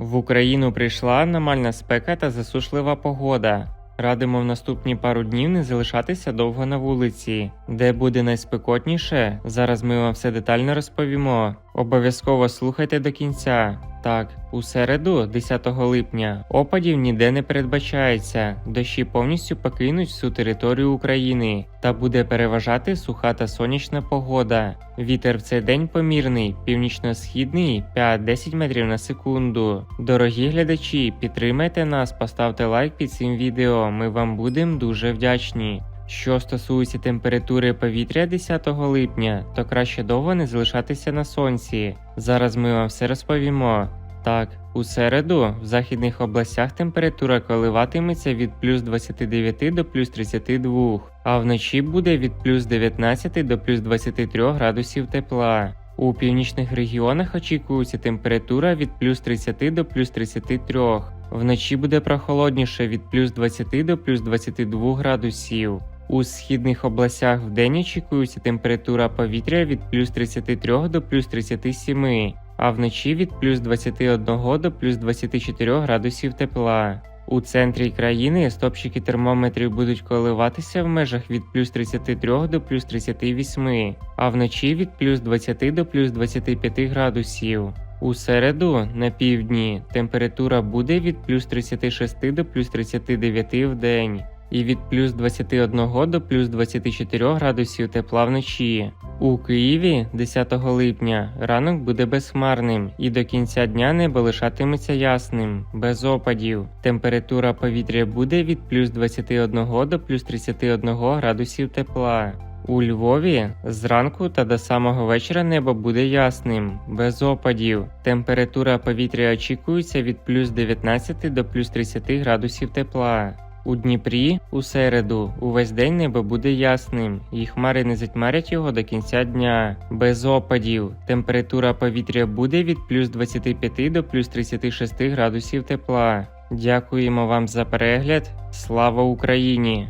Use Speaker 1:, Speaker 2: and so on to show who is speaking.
Speaker 1: В Україну прийшла аномальна спека та засушлива погода. Радимо в наступні пару днів не залишатися довго на вулиці, де буде найспекотніше. Зараз ми вам все детально розповімо. Обов'язково слухайте до кінця. Так, у середу, 10 липня, опадів ніде не передбачається. Дощі повністю покинуть всю територію України та буде переважати суха та сонячна погода. Вітер в цей день помірний, північно-східний 5-10 метрів на секунду. Дорогі глядачі, підтримайте нас, поставте лайк під цим відео. Ми вам будемо дуже вдячні. Що стосується температури повітря 10 липня, то краще довго не залишатися на сонці. Зараз ми вам все розповімо. Так, у середу в західних областях температура коливатиметься від плюс 29 до плюс 32, а вночі буде від плюс 19 до плюс 23 градусів тепла. У північних регіонах очікується температура від плюс 30 до плюс 33. Вночі буде прохолодніше від плюс 20 до плюс 22 градусів. У східних областях вдень очікується температура повітря від плюс 33 до плюс 37, а вночі від плюс 21 до плюс 24 градусів тепла. У центрі країни стопчики термометрів будуть коливатися в межах від плюс 33 до плюс 38, а вночі від плюс 20 до плюс 25 градусів. У середу на півдні температура буде від плюс 36 до плюс 39 в день і від плюс 21 до плюс 24 градусів тепла вночі. У Києві 10 липня ранок буде безхмарним і до кінця дня небо лишатиметься ясним, без опадів. Температура повітря буде від плюс 21 до плюс 31 градусів тепла. У Львові зранку та до самого вечора небо буде ясним, без опадів. Температура повітря очікується від плюс 19 до плюс 30 градусів тепла. У Дніпрі у середу увесь день небо буде ясним, і хмари не затьмарять його до кінця дня. Без опадів. Температура повітря буде від плюс 25 до плюс 36 градусів тепла. Дякуємо вам за перегляд. Слава Україні!